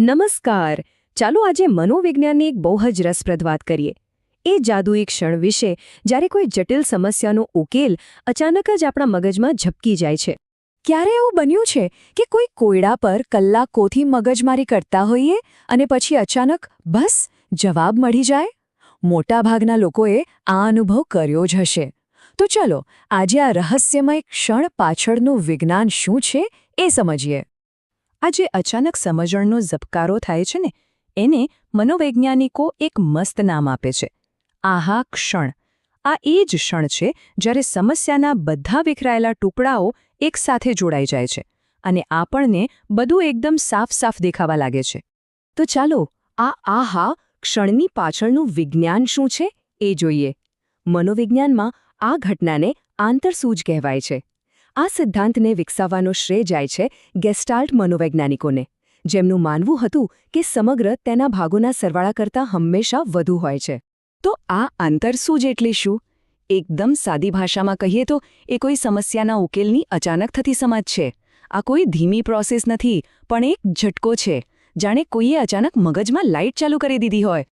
નમસ્કાર. ચાલો આજે મનોવિજ્ઞાનની એક બહુ જ રસપ્રદ વાત કરીએ. એ જાદુઈ ક્ષણ વિશે જ્યારે કોઈ જટિલ સમસ્યાનો ઉકેલ અચાનક જ આપણા મગજમાં ઝપકી જાય છે. ક્યારે એવું બન્યું છે કે કોઈ કોયડા પર કલાકોથી મગજમારી કરતા હોઈએ અને પછી અચાનક બસ જવાબ મળી જાય? મોટાભાગના લોકોએ આ અનુભવ કર્યો જ હશે. તો ચલો આજે આ રહસ્યમય ક્ષણ પાછળનું વિજ્ઞાન શું છે એ સમજીએ. આ જે અચાનક સમજણનો ઝબકારો થાય છે ને, એને મનોવૈજ્ઞાનિકો એક મસ્ત નામ આપે છે. આહા, ક્ષણ. આ એ જ ક્ષણ છે જ્યારે સમસ્યાના બધા વિખરાયેલા ટુકડાઓ એકસાથે જોડાઈ જાય છે અને આપણને બધું એકદમ સાફ સાફ દેખાવા લાગે છે. તો ચાલો, આ આહા ક્ષણની પાછળનું વિજ્ઞાન શું છે એ જોઈએ. મનોવિજ્ઞાનમાં આ ઘટનાને આંતરસૂજ કહેવાય છે. આ સિદ્ધાંતને વિકસાવવાનો શ્રેય જાય છે ગેસ્ટાલ્ટ મનોવૈજ્ઞાનિકોને, જેમનું માનવું હતું કે સમગ્ર તેના ભાગોના સરવાળા કરતાં હંમેશા વધુ હોય છે. તો આ આંતરસૂ જેટલી શું? એકદમ સાદી ભાષામાં કહીએ તો, એ કોઈ સમસ્યાના ઉકેલની અચાનક થતી સમજ છે. આ કોઈ ધીમી પ્રોસેસ નથી, પણ એક ઝટકો છે, જાણે કોઈએ અચાનક મગજમાં લાઇટ ચાલુ કરી દીધી હોય.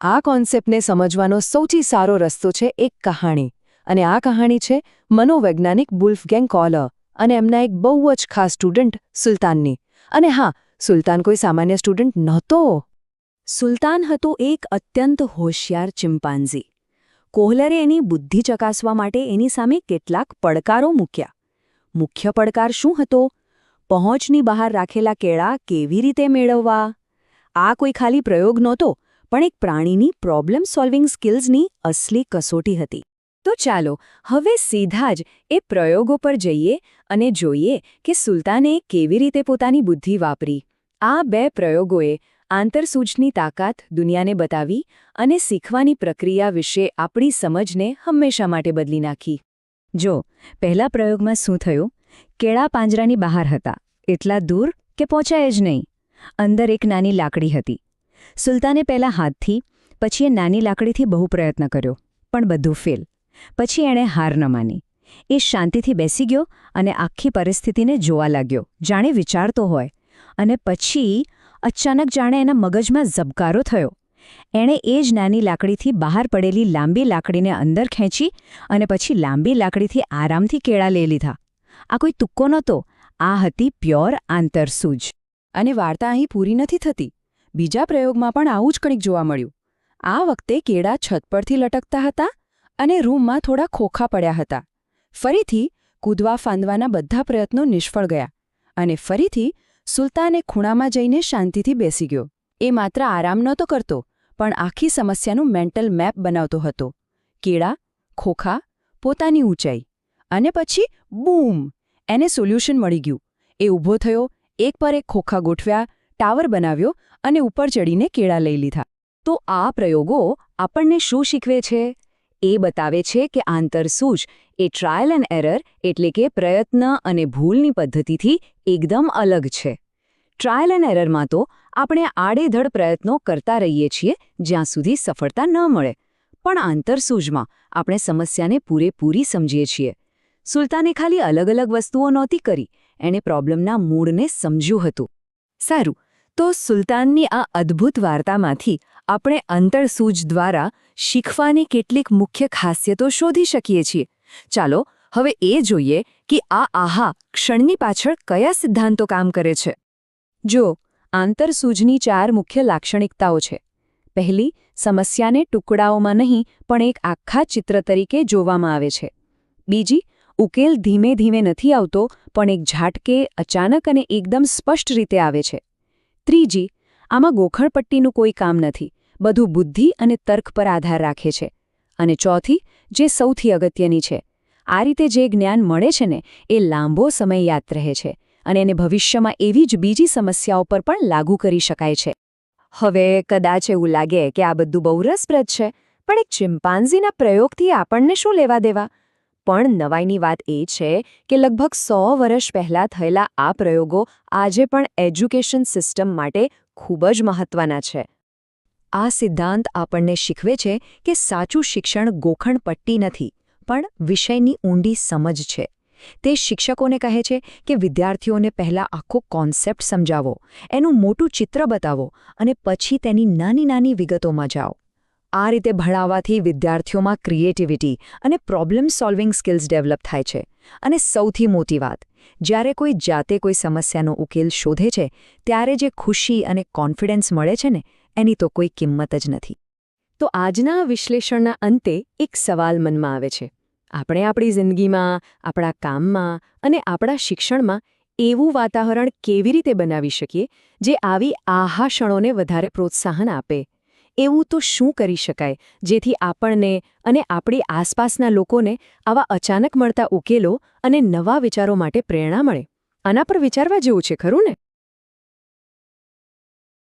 આ કોન્સેપ્ટને સમજવાનો સૌથી સારો રસ્તો છે એક કહાણી, અને આ કહાણી છે મનોવૈજ્ઞાનિક બુલ્ફગેંગ કોલર અને એમના એક બહુ જ ખાસ સ્ટુડન્ટ સુલતાનની. અને હા, સુલતાન કોઈ સામાન્ય સ્ટુડન્ટ નહોતો. સુલતાન હતો એક અત્યંત હોશિયાર ચિમ્પાન્ઝી કોહલરે એની બુદ્ધિ ચકાસવા માટે એની સામે કેટલાક પડકારો મૂક્યા. મુખ્ય પડકાર શું હતો? પહોંચની બહાર રાખેલા કેળા કેવી રીતે મેળવવા? આ કોઈ ખાલી પ્રયોગ નહોતો, પણ એક પ્રાણીની પ્રોબ્લેમ સોલ્વિંગ સ્કિલ્સની અસલી કસોટી હતી. તો ચાલો, હવે સીધા જ એ પ્રયોગો પર જઈએ અને જોઈએ કે સુલતાને કેવી રીતે પોતાની બુદ્ધિ વાપરી. આ બે પ્રયોગોએ આંતરસૂચની તાકાત દુનિયાને બતાવી અને શીખવાની પ્રક્રિયા વિશે આપણી સમજને હંમેશા માટે બદલી નાખી. જો, પહેલા પ્રયોગમાં શું થયું? કેળા પાંજરાની બહાર હતા. એટલા દૂર કે પહોંચાય જ નહીં. અંદર એક નાની લાકડી હતી. સુલતાને પહેલા હાથથી, પછી એ નાની લાકડીથી બહુ પ્રયત્ન કર્યો, પણ બધું ફેલ. પછી એણે હાર ન માની. એ શાંતિથી બેસી ગયો અને આખી પરિસ્થિતિને જોવા લાગ્યો. જાણે વિચારતો હોય. અને પછી અચાનક જાણે એના મગજમાં ઝબકારો થયો. એણે એ જ નાની લાકડીથી બહાર પડેલી લાંબી લાકડીને અંદર ખેંચી અને પછી લાંબી લાકડીથી આરામથી કેળા લઈ લીધા. આ કોઈ તુક્કો નહોતો. આ હતી પ્યોર આંતરસૂજ અને વાર્તા અહીં પૂરી નથી થતી. બીજા પ્રયોગમાં પણ આવું જ કંઈક જોવા મળ્યું. આ વખતે કેળા છત પરથી લટકતા હતા અને રૂમમાં થોડા ખોખા પડ્યા હતા. ફરીથી કૂદવા ફાંદવાના બધા પ્રયત્નો નિષ્ફળ ગયા અને ફરીથી સુલતાને ખૂણામાં જઈને શાંતિથી બેસી ગયો. એ માત્ર આરામ નહોતો કરતો, પણ આખી સમસ્યાનું મેન્ટલ મેપ બનાવતો હતો. કેળા ખોખા, પોતાની ઊંચાઈ અને પછી બૂમ! એને સોલ્યુશન મળી ગયું. એ ઊભો થયો, એક પર એક ખોખા ગોઠવ્યા, ટાવર બનાવ્યો અને ઉપર ચડીને કેળા લઈ લીધા. તો આ પ્રયોગો આપણને શું શીખવે છે? એ બતાવે છે કે આંતરસૂઝ એ ટ્રાયલ એન્ડ એરર એટલે કે પ્રયત્ન અને ભૂલની પદ્ધતિથી એકદમ અલગ છે. ટ્રાયલ એન્ડ એરરમાં તો આપણે આડેધડ પ્રયત્નો કરતા રહીએ છીએ જ્યાં સુધી સફળતા ન મળે. પણ આંતરસૂઝમાં આપણે સમસ્યાને પૂરેપૂરી સમજીએ છીએ. સુલતાને ખાલી અલગ અલગ વસ્તુઓ નહોતી કરી. એણે પ્રોબ્લેમના મૂળને સમજ્યું હતું. સારું તો સુલતાનની આ અદ્ભુત વાર્તામાંથી આપણે અંતરસૂજ દ્વારા શીખવાની કેટલીક મુખ્ય ખાસિયતો શોધી શકીએ છીએ. ચાલો, હવે એ જોઈએ કે આ આહા ક્ષણની પાછળ કયા સિદ્ધાંતો કામ કરે છે. જો, આંતરસૂજની ચાર મુખ્ય લાક્ષણિકતાઓ છે. પહેલી, સમસ્યાને ટુકડાઓમાં નહીં, પણ એક આખા ચિત્ર તરીકે જોવામાં આવે છે. બીજી, ઉકેલ ધીમે ધીમે નથી આવતો, પણ એક ઝાટકે અચાનક અને એકદમ સ્પષ્ટ રીતે આવે છે. ત્રીજી આમાં ગોખણપટ્ટીનું કોઈ કામ નથી, બધું બુદ્ધિ અને તર્ક પર આધાર રાખે છે. અને ચોથી, જે સૌથી અગત્યની છે, આ રીતે જે જ્ઞાન મળે છે ને, એ લાંબો સમય યાદ રહે છે અને એને ભવિષ્યમાં એવી જ બીજી સમસ્યાઓ પર પણ લાગુ કરી શકાય છે. હવે કદાચ એવું લાગે કે આ બધું બહુ રસપ્રદ છે, પણ એક ચિમ્પાન્ઝીના પ્રયોગથી આપણને શું લેવા દેવા? પણ નવાઈની વાત એ છે કે લગભગ સો વર્ષ પહેલાં થયેલા આ પ્રયોગો આજે પણ એજ્યુકેશન સિસ્ટમ માટે ખૂબ જ મહત્વના છે. આ સિદ્ધાંત આપણને શીખવે છે કે સાચું શિક્ષણ ગોખણ પટ્ટી નથી, પણ વિષયની ઊંડી સમજ છે. તે શિક્ષકોને કહે છે કે વિદ્યાર્થીઓને પહેલાં આખો કોન્સેપ્ટ સમજાવો, એનું મોટું ચિત્ર બતાવો અને પછી તેની નાની નાની વિગતોમાં જાઓ. આ રીતે ભણાવવાથી વિદ્યાર્થીઓમાં ક્રિએટિવિટી અને પ્રોબ્લેમ સોલ્વિંગ સ્કિલ્સ ડેવલપ થાય છે. અને સૌથી મોટી વાત, જ્યારે કોઈ જાતે કોઈ સમસ્યાનો ઉકેલ શોધે છે, ત્યારે જે ખુશી અને કોન્ફિડન્સ મળે છે ને, એની તો કોઈ કિંમત જ નથી. તો આજના વિશ્લેષણના અંતે એક સવાલ મનમાં આવે છે. આપણે આપણી જિંદગીમાં, આપણા કામમાં અને આપણા શિક્ષણમાં એવું વાતાવરણ કેવી રીતે બનાવી શકીએ, જે આવી આહા ક્ષણોને વધારે પ્રોત્સાહન આપે? એવું તો શું કરી શકાય? જેથી આપણને અને આપણી આસપાસના લોકોને આવા અચાનક મળતા ઉકેલો અને નવા વિચારો માટે પ્રેરણા મળે. આના પર વિચારવા જેવું છે, ખરું ને?